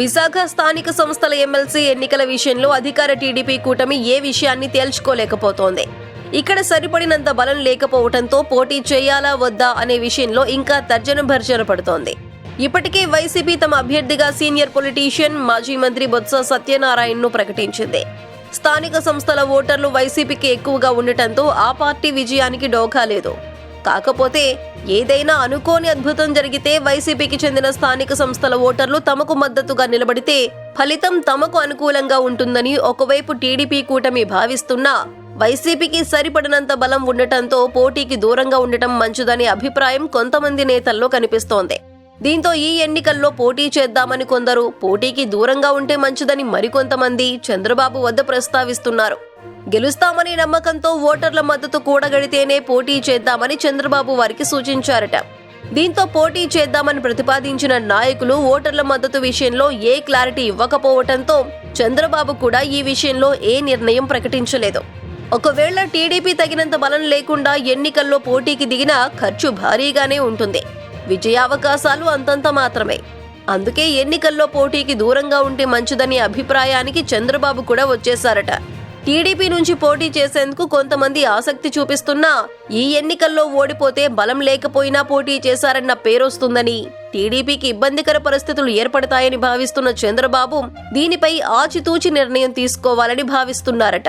విశాఖ స్థానిక సంస్థల ఎమ్మెల్సీ ఎన్నికల విషయంలో అధికార టీడీపీ కూటమి ఏ విషయాన్ని తేల్చుకోలేకపోతోంది. ఇక్కడ సరిపడినంత బలం లేకపోవడంతో పోటీ చేయాలా వద్దా అనే విషయంలో ఇంకా తర్జన భర్జన పడుతోంది. ఇప్పటికే వైసీపీ తమ అభ్యర్థిగా సీనియర్ పొలిటీషియన్ మాజీ మంత్రి బొత్స సత్యనారాయణను ప్రకటించింది. స్థానిక సంస్థల ఓటర్లు వైసీపీకి ఎక్కువగా ఉండటంతో ఆ పార్టీ విజయానికి డోకా లేదు. కాకపోతే ఏదైనా అనుకోని అద్భుతం జరిగితే వైసీపీకి చెందిన స్థానిక సంస్థల ఓటర్లు తమకు మద్దతుగా నిలబడితే ఫలితం తమకు అనుకూలంగా ఉంటుందని ఒకవైపు టీడీపీ కూటమి భావిస్తున్నా వైసీపీకి సరిపడినంత బలం ఉండటంతో పోటీకి దూరంగా ఉండటం మంచిదనే అభిప్రాయం కొంతమంది నేతల్లో కనిపిస్తోంది. దీంతో ఈ ఎన్నికల్లో పోటీ చేద్దామని కొందరు పోటీకి దూరంగా ఉంటే మంచిదని మరికొంతమంది చంద్రబాబు వద్ద ప్రస్తావిస్తున్నారు. గెలుస్తామనే నమ్మకంతో ఓటర్ల మద్దతు కూడగడితేనే పోటీ చేద్దామని చంద్రబాబు వారికి సూచించారట. దీంతో పోటీ చేద్దామని ప్రతిపాదించిన నాయకులు ఓటర్ల మద్దతు విషయంలో ఏ క్లారిటీ ఇవ్వకపోవటంతో చంద్రబాబు కూడా ఈ విషయంలో ఏ నిర్ణయం ప్రకటించలేదు. ఒకవేళ టీడీపీ తగినంత బలం లేకుండా ఎన్నికల్లో పోటీకి దిగినా ఖర్చు భారీగానే ఉంటుంది. విజయావకాశాలు అంతంత మాత్రమే. అందుకే ఎన్నికల్లో పోటీకి దూరంగా ఉంటే మంచిదనే అభిప్రాయానికి చంద్రబాబు కూడా వచ్చేశారట. టీడీపీ నుంచి పోటీ చేసేందుకు కొంతమంది ఆసక్తి చూపిస్తున్నా ఈ ఎన్నికల్లో ఓడిపోతే బలం లేకపోయినా పోటీ చేశారన్న పేరొస్తుందని. టీడీపీకి ఇబ్బందికర పరిస్థితులు ఏర్పడతాయని భావిస్తున్న చంద్రబాబు దీనిపై ఆచితూచి నిర్ణయం తీసుకోవాలని భావిస్తున్నారట.